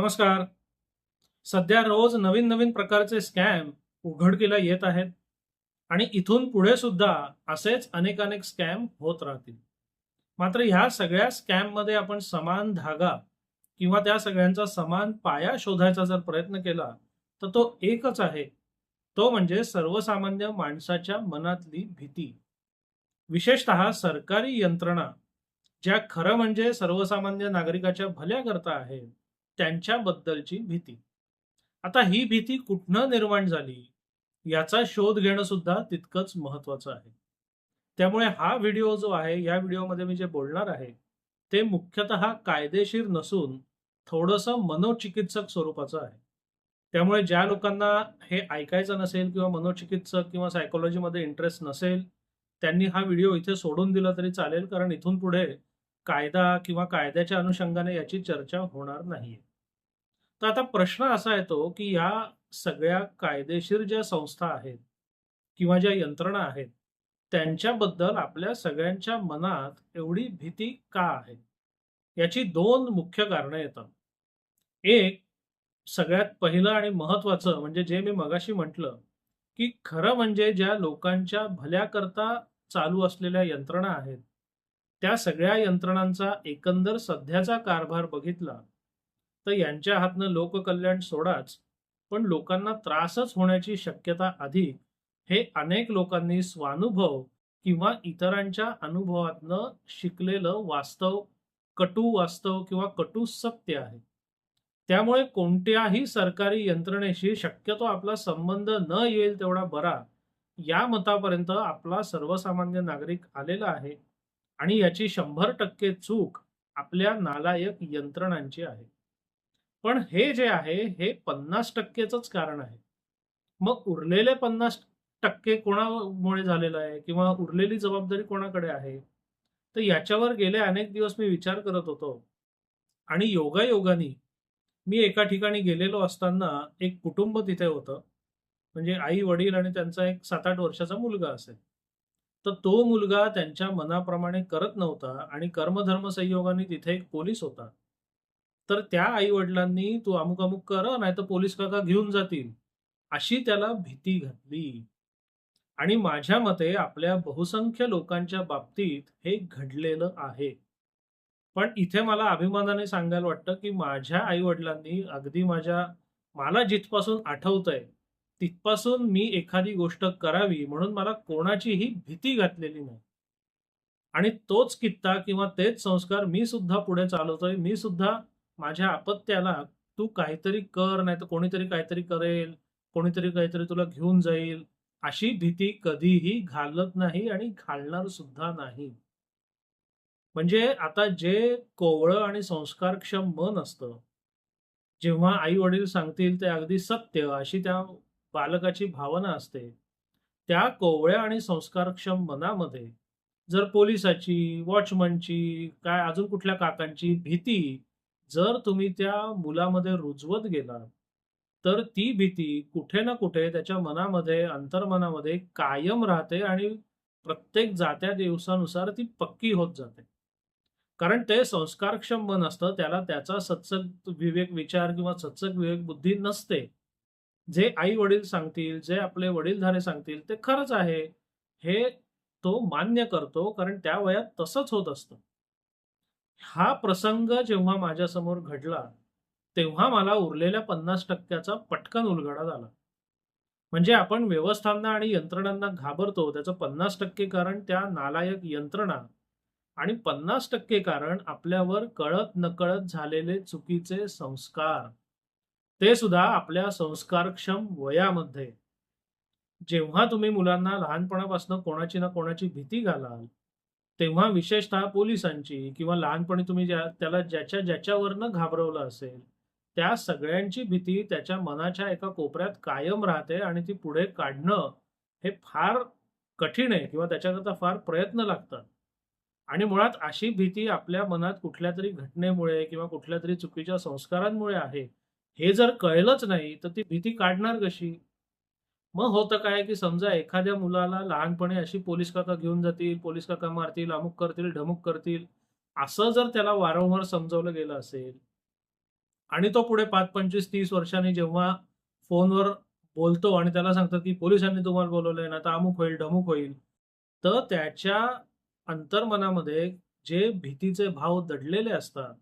नमस्कार. सध्या रोज नवीन नवीन प्रकारचे स्कॅम उघडकीला येत आहेत आणि इथून पुढे सुद्धा असेच अनेक अनेक स्कॅम होत राहतील. मात्र ह्या सगळ्या स्कॅममध्ये आपण समान धागा किंवा त्या सगळ्यांचा समान पाया शोधायचा जर प्रयत्न केला तर तो एकच आहे. तो म्हणजे सर्वसामान्य माणसाच्या मनातली भीती. विशेषतः सरकारी यंत्रणा ज्या खरं म्हणजे सर्वसामान्य नागरिकाच्या भल्या करता आहेत. त्यांच्याबद्दलची भीती. आता ही भीती कुठनं निर्माण झाली? याचा शोध घेणं सुद्धा तितकंच महत्वाचं आहे. त्यामुळे हा व्हिडिओ जो आहे या व्हिडिओमध्ये मी जे बोलणार आहे ते मुख्यतः कायदेशीर नसून थोडंसं मनोचिकित्सक स्वरूपाचं आहे. त्यामुळे ज्या लोकांना हे ऐकायचं नसेल किंवा मनोचिकित्सक किंवा सायकोलॉजीमध्ये इंटरेस्ट नसेल त्यांनी हा व्हिडिओ इथे सोडून दिला तरी चालेल कारण इथून पुढे कायदा किंवा कायद्याच्या अनुषंगाने याची चर्चा होणार नाहीये. तर आता प्रश्न असा येतो की या सगळ्या कायदेशीर ज्या संस्था आहेत किंवा ज्या यंत्रणा आहेत त्यांच्याबद्दल आपल्या सगळ्यांच्या मनात एवढी भीती का आहे? याची दोन मुख्य कारणं येतात. एक सगळ्यात पहिलं आणि महत्वाचं म्हणजे जे मी मगाशी म्हटलं की खरं म्हणजे ज्या लोकांच्या भल्याकरता चालू असलेल्या यंत्रणा आहेत त्या सगळ्या यंत्रणांचा एकंदर सध्याचा कारभार बघितला तर यांच्या हातनं लोककल्याण सोडाच पण लोकांना त्रासच होण्याची शक्यता अधिक हे अनेक लोकांनी स्वानुभव किंवा इतरांच्या अनुभवातनं शिकलेलं वास्तव कटू वास्तव किंवा कटू सत्य आहे. त्यामुळे कोणत्याही सरकारी यंत्रणेशी शक्यतो आपला संबंध न येईल तेवढा बरा या मतापर्यंत आपला सर्वसामान्य नागरिक आलेला आहे आणि याची शंभर टक्के चूक आपल्या नालायक यंत्रणांची आहे. पण हे जे आहे हे पन्नास टक्केच कारण आहे. मग उरलेले पन्नास टक्के कोणामुळे झालेलं आहे? किंवा उरलेली जबाबदारी कोणाकडे आहे? तर याच्यावर गेले अनेक दिवस मी विचार करत होतो. आणि योगायोगानी मी एका ठिकाणी गेलेलो असताना एक कुटुंब तिथे होतं. म्हणजे आई वडील आणि त्यांचा एक सात आठ वर्षाचा मुलगा असेल. तर तो मुलगा त्यांच्या मनाप्रमाणे करत नव्हता आणि कर्मधर्म संयोगाने तिथे एक पोलीस होता. तर त्या आई वडिलांनी तू अमुक अमुक कर नाही तर पोलीस काका घेऊन जातील. अशी त्याला भीती घातली. आणि माझ्या मते आपल्या बहुसंख्य लोकांच्या बाबतीत हे घडलेलं आहे. पण इथे मला अभिमानाने सांगायला वाटतं की माझ्या आई वडिलांनी अगदी माझ्या मला जिथपासून आठवतंय तिथपासून मी एखादी गोष्ट करावी म्हणून मला कोणाचीही भीती घातलेली नाही. आणि तोच कित्ता किंवा तेच संस्कार मी सुद्धा पुढे चालवतोय मी सुद्धा माझ्या अपत्याला तू काहीतरी कर नाही तर कोणीतरी काहीतरी करेल कोणीतरी काहीतरी तुला घेऊन जाईल अशी भीती कधीही घालत नाही आणि घालणार सुद्धा नाही. म्हणजे आता जे कोवळं आणि संस्कारक्षम मन असतं जेव्हा आई वडील सांगतील ते अगदी सत्य अशी त्या बालकाची भावना असते त्या कोवळ्या आणि संस्कारक्षम मनामध्ये जर पोलिसाची वॉचमनची काय अजून कुठल्या काकांची भीती जर तुम्ही त्या मुलामध्ये रुजवत गेलात तर ती भीती कुठे ना कुठे त्याच्या मनामध्ये अंतर्मनामध्ये कायम राहते आणि प्रत्येक जात्या दिवसानुसार ती पक्की होत जाते. कारण ते संस्कारक्षम मन असतं त्याला त्याचा सत्सक विवेक विचार किंवा सत्सक विवेक बुद्धी नसते. जे आई वडील सांगतील जे आपले वडीलधारे सांगतील ते खरंच आहे. हे तो मान्य करतो कारण त्या वयात तसंच होत असतं. हा प्रसंग जेव्हा माझ्यासमोर घडला तेव्हा मला उरलेल्या पन्नास टक्क्याचा पटकन उलगडा झाला. म्हणजे आपण व्यवस्थांना आणि यंत्रणांना घाबरतो त्याचं पन्नास टक्के कारण त्या नालायक यंत्रणा आणि पन्नास टक्के कारण आपल्यावर कळत नकळत झालेले चुकीचे संस्कार. ते सुद्धा आपल्या संस्कारक्षम वयामध्ये. जेव्हा तुम्ही मुलांना लहानपणापासून कोणाची ना कोणाची भीती घालाल तेव्हा विशेषतः पोलिसांची किंवा लहानपणी तुम्ही ज्या त्याला ज्याच्या ज्याच्यावरनं घाबरवलं असेल त्या सगळ्यांची भीती त्याच्या मनाच्या एका कोपऱ्यात कायम राहते आणि ती पुढे काढणं हे फार कठीण आहे किंवा त्याच्याकरता फार प्रयत्न लागतात. आणि मुळात अशी भीती आपल्या मनात कुठल्या तरी घटनेमुळे किंवा कुठल्या तरी चुकीच्या संस्कारांमुळे आहे हे जर कळलंच नाही तर ती भीती काढणार कशी? मग होतं काय की समजा एखाद्या मुलाला लहानपणी अशी पोलीस काका घेऊन जातील पोलीस काका मारतील अमुक करतील ढमुक करतील असं जर त्याला वारंवार समजवलं गेलं असेल आणि तो पुढे पाच पंचवीस तीस वर्षांनी जेव्हा फोनवर बोलतो आणि त्याला सांगतात की पोलिसांनी तुम्हाला बोलवलंय ना तर अमुक होईल ढमुक होईल तर त्याच्या अंतर्मनामध्ये जे भीतीचे भाव दडलेले असतात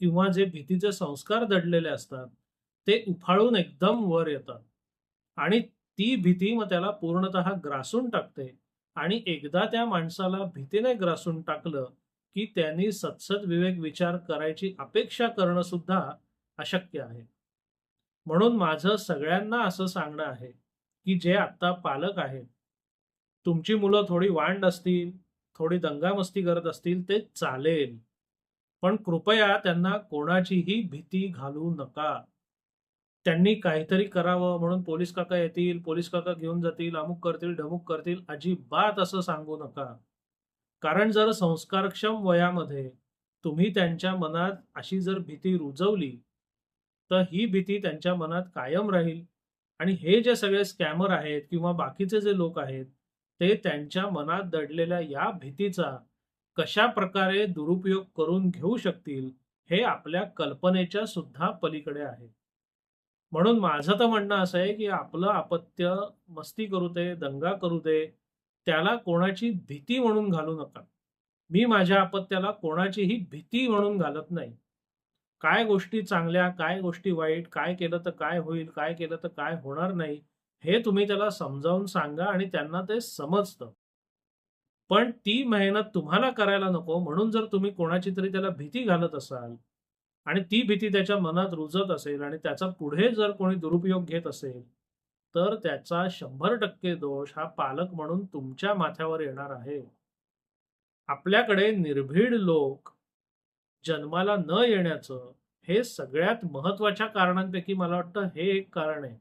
किंवा जे भीतीचे संस्कार दडलेले असतात ते उफाळून एकदम वर येतात. आणि ती भीती मग त्याला पूर्णतः ग्रासून टाकते. आणि एकदा त्या माणसाला भीतीने ग्रासून टाकलं की त्यांनी सत्सद विवेक विचार करायची अपेक्षा करणं सुद्धा अशक्य आहे. म्हणून माझं सगळ्यांना असं सांगणं आहे की जे आत्ता पालक आहेत तुमची मुलं थोडी वांड असतील थोडी दंगामस्ती करत असतील ते चालेल. पण कृपया त्यांना कोणाचीही भीती घालू नका. त्यांनी काहीतरी करावं म्हणून पोलीस काका येतील पोलीस काका घेऊन जातील अमुक करतील ढमुक करतील अजिबात असं सांगू नका. कारण जर संस्कारक्षम वयामध्ये तुम्ही त्यांच्या मनात अशी जर भीती रुजवली तर ही भीती त्यांच्या मनात कायम राहील. आणि हे जे सगळे स्कॅमर आहेत किंवा बाकीचे जे लोक आहेत ते त्यांच्या मनात दडलेल्या या भीतीचा कशा प्रकारे दुरुपयोग करून घेऊ शकतील हे आपल्या कल्पनेच्या सुद्धा पलीकडे आहे. म्हणून माझं तर म्हणणं असं आहे की आपलं अपत्य मस्ती करू दे दंगा करू दे त्याला कोणाची भीती म्हणून घालू नका. मी माझ्या अपत्याला कोणाचीही भीती म्हणून घालत नाही. काय गोष्टी चांगल्या काय गोष्टी वाईट काय केलं तर काय होईल काय केलं तर काय होणार नाही हे तुम्ही त्याला समजावून सांगा आणि त्यांना ते समजतं. पण ती मेहनत तुम्हाला करायला नको म्हणून जर तुम्ही कोणाची तरी त्याला भीती घालत असाल आणि ती भीती त्याच्या मनात रुजत असेल आणि त्याचा पुढे जर कोणी दुरुपयोग घेत असेल तर त्याचा शंभर टक्के दोष हा पालक म्हणून तुमच्या माथ्यावर येणार आहे. आपल्याकडे निर्भीड लोक जन्माला न येण्याचं हे सगळ्यात महत्त्वाच्या कारणांपैकी मला वाटतं हे एक कारण आहे.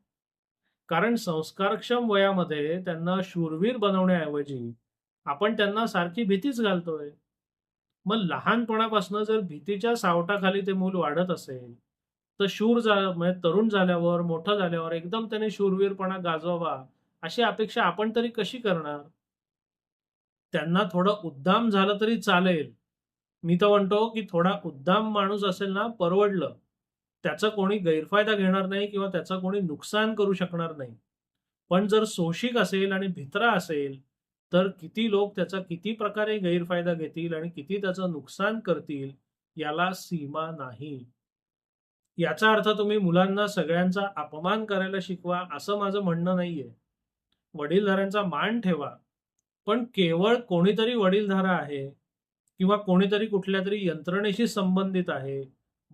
कारण संस्कारक्षम वयामध्ये त्यांना शूरवीर बनवण्याऐवजी आपण त्यांना सारखी भीतीच घालतोय. मग लहानपणापासून जर भीतीच्या सावटाखाली ते मूल वाढत असेल तर शूर जा म्हणजे तरुण झाल्यावर मोठं झाल्यावर एकदम त्याने शूरवीरपणा गाजवावा अशी अपेक्षा आपण तरी कशी करणार? त्यांना थोडं उद्दाम झालं तरी चालेल. मी तर म्हणतो की थोडा उद्दाम माणूस असेल ना परवडलं. त्याचा कोणी गैरफायदा घेणार नाही किंवा त्याचं कोणी नुकसान करू शकणार नाही. पण जर सोशिक असेल आणि भित्रा असेल तर किती लोक त्याचा किती प्रकारे गैरफायदा घेतील आणि किती त्याचं नुकसान करतील याला सीमा नाही. याचा अर्थ तुम्ही मुलांना सगळ्यांचा अपमान करायला शिकवा असं माझं म्हणणं नाहीये. वडीलधाऱ्यांचा मान ठेवा. पण केवळ कोणीतरी वडीलधारा आहे किंवा कोणीतरी कुठल्या तरी यंत्रणेशी संबंधित आहे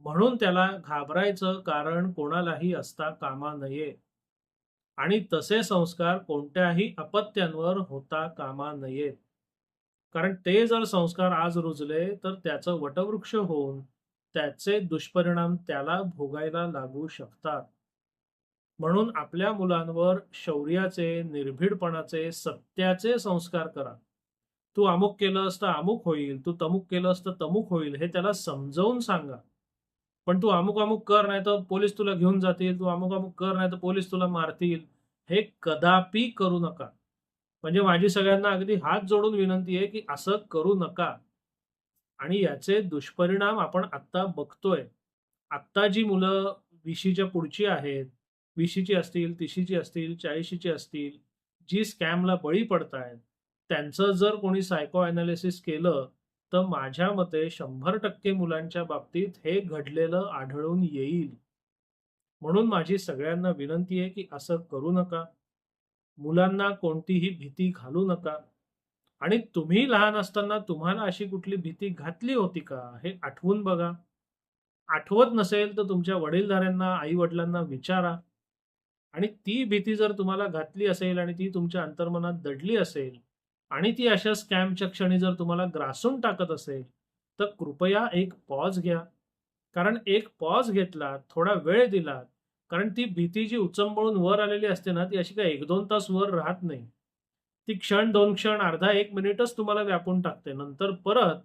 म्हणून त्याला घाबरायचं कारण कोणालाही असता कामा नये. आणि तसे संस्कार कोणत्याही अपत्यांवर होता कामा नयेत. कारण ते जर संस्कार आज रुजले तर त्याचं वटवृक्ष होऊन त्याचे दुष्परिणाम त्याला भोगायला लागू शकतात. म्हणून आपल्या मुलांवर शौर्याचे निर्भीडपणाचे सत्याचे संस्कार करा. तू अमुक केलं असतं अमुक होईल. तू तमुक केलं असतं तमुक होईल हे त्याला समजावून सांगा. पण तू अमुक अमुक कर नाही तर पोलीस तुला घेऊन जातील. तू अमुक अमुक कर नाही तर पोलीस तुला मारतील. हे कदापि करू नका. म्हणजे माझी सगळ्यांना अगदी हात जोडून विनंती आहे की असं करू नका. आणि याचे दुष्परिणाम आपण आत्ता बघतोय. आत्ता जी मुलं विशीच्या पुढची आहेत विशीची असतील तिशीची असतील चाळीशीची असतील जी स्कॅमला बळी पडतायत त्यांचं जर कोणी सायको अनालिसिस केलं तर माझ्या मते शंभर टक्के मुलांच्या बाबतीत हे घडलेलं आढळून येईल. म्हणून माझी सगळ्यांना विनंती आहे की असं करू नका. मुलांना कोणतीही भीती घालू नका. आणि तुम्ही लहान असताना तुम्हाला अशी कुठली भीती घातली होती का? हे आठवून बघा. आठवत नसेल तर तुमच्या वडीलधाऱ्यांना आई वडिलांना विचारा. आणि ती भीती जर तुम्हाला घातली असेल आणि ती तुमच्या अंतर्मनात दडली असेल आणि ती अशा स्कॅमच्या क्षणी जर तुम्हाला ग्रासून टाकत असेल तर कृपया एक पॉज घ्या. कारण एक पॉज घेतला थोडा वेळ दिला कारण ती भीती जी उचंबळून वर आलेली असते ना ती अशी काय एक दोन तास वर राहत नाही. ती क्षण दोन क्षण अर्धा एक मिनिटच तुम्हाला व्यापून टाकते. नंतर परत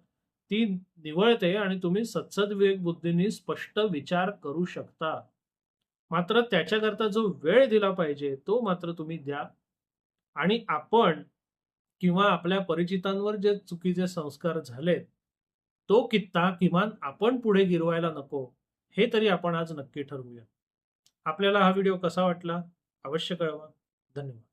ती निवळते आणि तुम्ही सत्सद विवेक बुद्धीने स्पष्ट विचार करू शकता. मात्र त्याच्याकरता जो वेळ दिला पाहिजे तो मात्र तुम्ही द्या. आणि आपण किंवा आपल्या परिचितांवर जे चुकीचे संस्कार झालेत तो कित्ता किमान आपण पुढे गिरवायला नको हे तरी आपण आज नक्की ठरवूया. आपल्याला हा व्हिडिओ कसा वाटला? अवश्य कळवा. धन्यवाद.